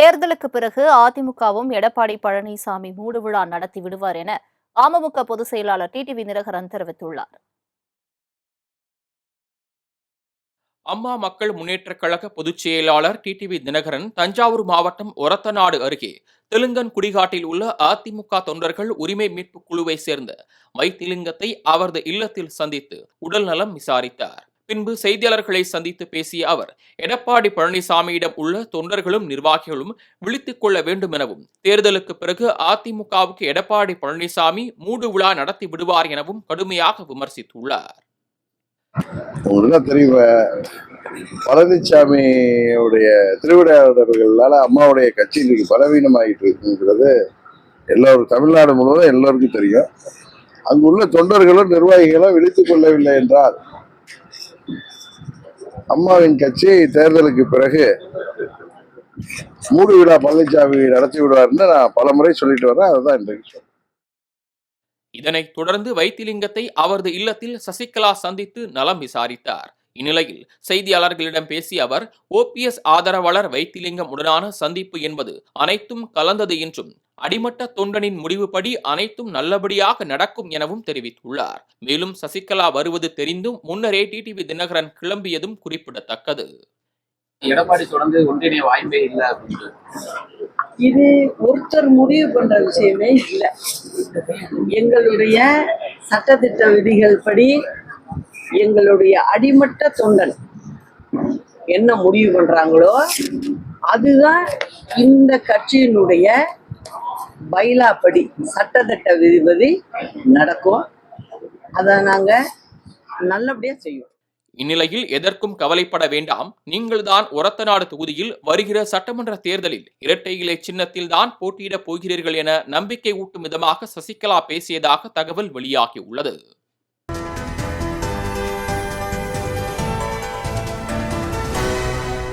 தேர்தலுக்கு பிறகு அதிமுகவும் எடப்பாடி பழனிசாமி மூடு விழா நடத்தி விடுவார் என அமமுக பொதுச் செயலாளர் டிடிவி தினகரன் தெரிவித்துள்ளார். அம்மா மக்கள் முன்னேற்றக் கழக பொதுச் செயலாளர் டிடிவி தினகரன் தஞ்சாவூர் மாவட்டம் ஒரத்தநாடு அருகே தெலுங்கன் குடிகாட்டில் உள்ள அதிமுக தொண்டர்கள் உரிமை மீட்பு குழுவை சேர்ந்த மைத்திலிங்கத்தை அவரது இல்லத்தில் சந்தித்து உடல்நலம் விசாரித்தார். பின்பு செய்தியாளர்களை சந்தித்து பேசிய அவர் எடப்பாடி பழனிசாமியிடம் உள்ள தொண்டர்களும் நிர்வாகிகளும் விழித்துக் கொள்ள வேண்டும் எனவும் தேர்தலுக்கு பிறகு அதிமுகவுக்கு எடப்பாடி பழனிசாமி மூடு விழா நடத்தி விடுவார் எனவும் கடுமையாக விமர்சித்துள்ளார். உங்களுக்கு தெரியும் பழனிசாமியுடைய திருவிடையாளர்களால அம்மாவுடைய கட்சி இன்னைக்கு பலவீனமாகிட்டு இருக்குங்கிறது எல்லோரும் தமிழ்நாடு முழுவதும் எல்லோருக்கும் தெரியும். அங்குள்ள தொண்டர்களும் நிர்வாகிகளும் விழித்துக் கொள்ளவில்லை என்றால் அம்மாவின் கட்சி தேர்தலுக்கு பிறகு மூடு விழா பழனிசாமி நடத்தி விடுவார்னு நான் பல முறை சொல்லிட்டு வரேன் அதுதான் இன்றைக்கு சொல்றேன். இதனைத் தொடர்ந்து வைத்திலிங்கத்தை அவரது இல்லத்தில் சசிகலா சந்தித்து நலம் விசாரித்தார் இந்நிலையில் செய்தியாளர்களிடம் பேசிய அவர் ஓபிஎஸ் ஆதரவாளர் வைத்திலிங்கம் உடனான சந்திப்பு என்பது அனைத்தும் கலந்தது என்றும் அடிமட்ட தொண்டனின் முடிவுப்படி அனைத்தும் நல்லபடியாக நடக்கும் எனவும் தெரிவித்துள்ளார். மேலும் சசிகலா வருவது தெரிந்தும் முன்னரே டிடிவி தினகரன் கிளம்பியதும் குறிப்பிடத்தக்கது. எடப்பாடி தொடர்ந்து ஒன்றிணைய வாய்ப்பே இல்லை அப்படின்னு இது ஒருத்தர் முடிவு பண்ற விஷயமே இல்லை. எங்களுடைய சட்டத்திட்ட விதிகள் படி எங்களுடைய அடிமட்ட தொண்டன் என்ன முடிவு பண்றாங்களோ அதுதான் இந்த கட்சியினுடைய பைலாப்படி சட்டத்திட்ட விதிபதி நடக்கும். அதை நாங்க நல்லபடியா செய்வோம். இந்நிலையில் எதற்கும் கவலைப்பட வேண்டாம். நீங்கள்தான் ஒரத்தநாடு தொகுதியில் வருகிற சட்டமன்ற தேர்தலில் இரட்டை இலை சின்னத்தில் தான் போட்டியிடப் போகிறீர்கள் என நம்பிக்கை ஊட்டும் விதமாக சசிகலா பேசியதாக தகவல் வெளியாகியுள்ளது